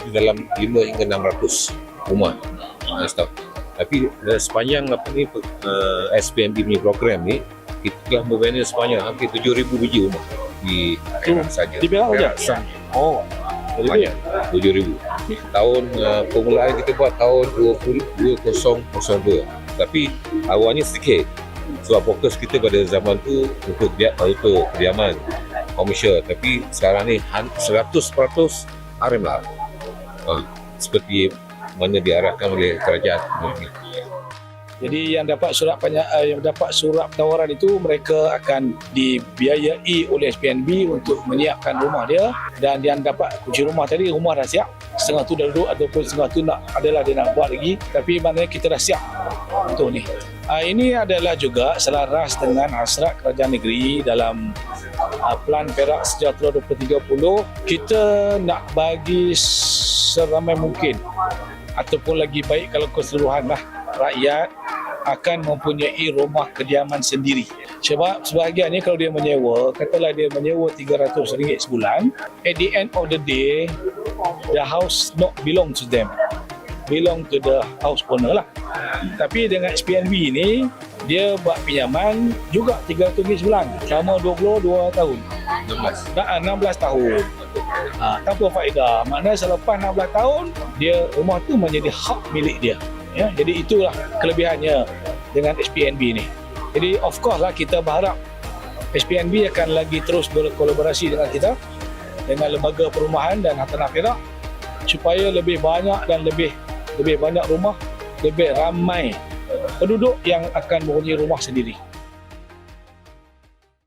ada dalam 5 hingga 600 rumah uh, staff. Tapi uh, sepanjang apa ni uh, SPMB punya program ni kita telah membina sepanjang hampir 7000 biji rumah di Perak saja. di Perak saja? saja. Oh, Banyak 7000. Tahun uh, permulaan kita buat tahun 20, 2002. Tapi awalnya sedikit. Sebab fokus kita pada zaman tu untuk dia untuk kediaman komersial tapi sekarang ni han- 100% RM lah. Uh, seperti mana diarahkan oleh kerajaan. Jadi yang dapat surat penya, uh, yang dapat surat penawaran itu mereka akan dibiayai oleh SPNB untuk menyiapkan rumah dia. Dan yang dapat kunci rumah tadi rumah dah siap. Setengah tu dah duduk ataupun setengah tu nak adalah dia nak buat lagi. Tapi maknanya kita dah siap. Untuk ni. Uh, ini adalah juga selaras dengan hasrat kerajaan negeri dalam uh, Plan Perak Sejahtera 2030 kita nak bagi seramai mungkin ataupun lagi baik kalau keseluruhan lah rakyat akan mempunyai rumah kediaman sendiri. Sebab sebahagiannya kalau dia menyewa, katalah dia menyewa RM300 sebulan, at the end of the day, the house not belong to them. Belong to the house owner lah. Tapi dengan SPNB ni, dia buat pinjaman juga RM300 sebulan selama 22 tahun. 16. Dah 16 tahun. Ha, tanpa faedah. Maknanya selepas 16 tahun, dia rumah tu menjadi hak milik dia. Ya, jadi itulah kelebihannya dengan SPNB ni. Jadi of course lah kita berharap SPNB akan lagi terus berkolaborasi dengan kita dengan lembaga perumahan dan hartanah Perak supaya lebih banyak dan lebih lebih banyak rumah, lebih ramai penduduk yang akan mempunyai rumah sendiri.